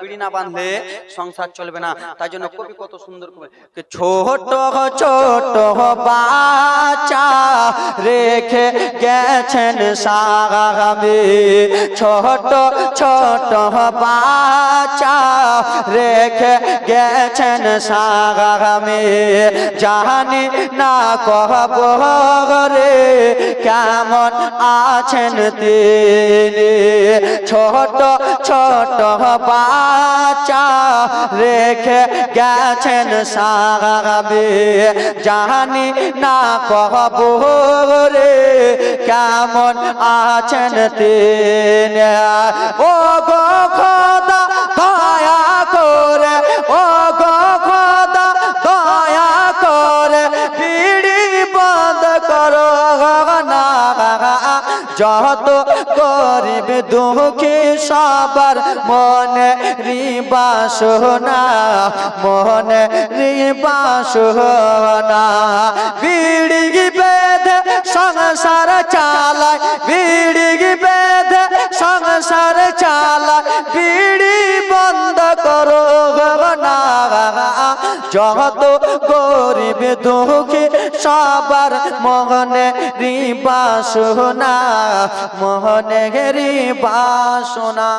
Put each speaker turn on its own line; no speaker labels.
বিড়ি না বাঁধলে সংসার চলবে না। তাই জন্য কবি কত সুন্দর করে ছোট ছোট বাচ্চা রেখে গেছেন সাগামে ছোট ছোট বাচ্চা রেখে গেছেন সাগামে জানি না কহব রে কেমন আছেন তিনি। ছোট ছোট বাচ্চা রেখে গেছেন সাগাবে জানি না কবরে কেমন আছেন তিনি। ও গো খোদা যত গরিব দুঃখী সবার মনে রিবাসনা মনে রিবাসনা বিড়ি বেঁধে সংসার চালায়, বিড়ি বেঁধে সংসার চালায়। বিড়ি বন্ধ করো না। যত গরিব দুঃখী সবার মহনে রিবাসনা মহনে রিবাসনা